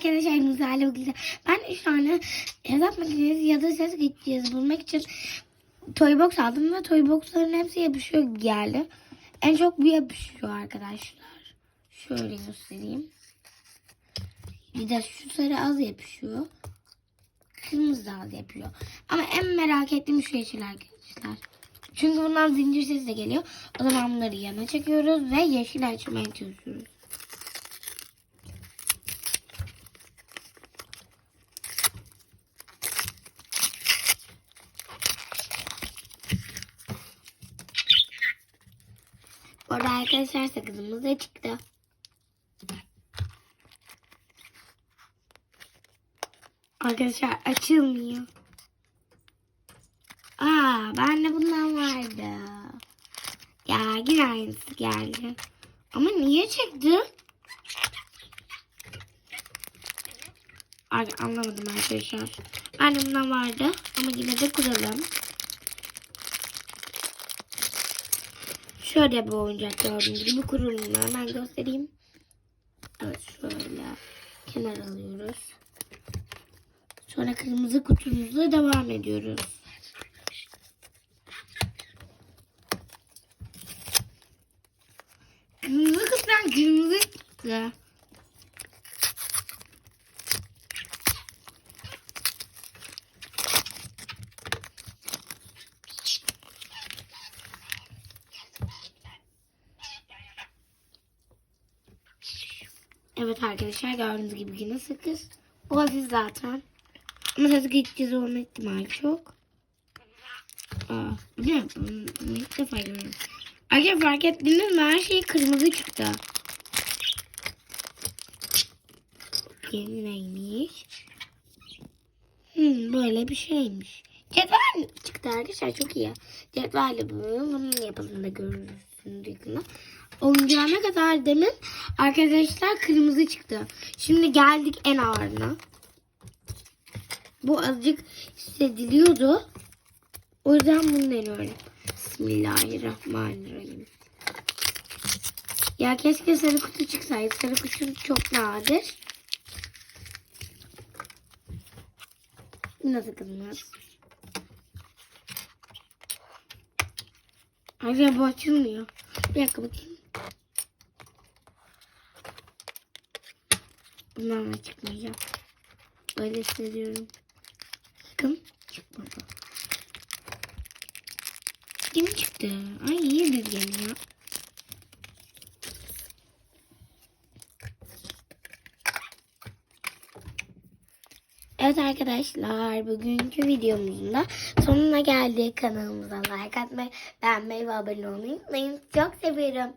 arkadaşlar güzel bu güzel. Ben üç tane hesap makinesi ya da ses geçeceğiz bulmak için Toybox aldım ve Toybox'ların hepsi yapışıyor geldi. En çok bu yapışıyor arkadaşlar. Şöyle göstereyim. Bir de şu sarı az yapışıyor. Kırmızı da az yapıyor. Ama en merak ettiğim şu yeşil arkadaşlar. Çünkü bundan zincir sesi de geliyor. O zaman bunları yana çekiyoruz ve yeşil açmaya çalışıyoruz. Arkadaşlar sakızımız da çıktı. Arkadaşlar açılmıyor. Aa bende bundan vardı. Ya yine aynısı geldi. Ama niye çıktı? Ay, anlamadım arkadaşlar. Bende bundan vardı ama yine de kuralım. Şöyle bir oyuncak gördüğünüz gibi kurulumunu hemen göstereyim. Evet şöyle kenar alıyoruz. Sonra kırmızı kutumuzla devam ediyoruz. Kırmızı kutudan kırmızı çıktı. Evet arkadaşlar gördüğünüz gibi yine sakız. O hafif zaten. Ama sakız gideceğiz olma ihtimali çok. Aa, biliyor musun? Bunu ilk defa görüyorum. Arkadaşlar fark ettiniz mi? Her şey kırmızı çıktı. Yeni neymiş? Hmm, böyle bir şeymiş. Cetvel çıktı arkadaşlar çok iyi. Cetvelle bu. Bunun yapısını da görürsünüz yakında. Oyuncağına kadar demin arkadaşlar kırmızı çıktı. Şimdi geldik en ağırına. Bu azıcık hissediliyordu. O yüzden bunu deniyorum. Bismillahirrahmanirrahim. Ya keşke sarı kutu çıksaydı. Sarı kutu çok nadir. Nasıl kızmaz? Acaba açılmıyor. Bir dakika bakayım. Bundan da çıkmayacak. Öyle hissediyorum. Bakın çıkmadı. Kim çıktı? Ay iyi düzgün ya. Evet arkadaşlar bugünkü videomuzun da sonuna geldik. Kanalımıza like atmayı, beğenmeyi ve abone olmayı unutmayın. Çok seviyorum.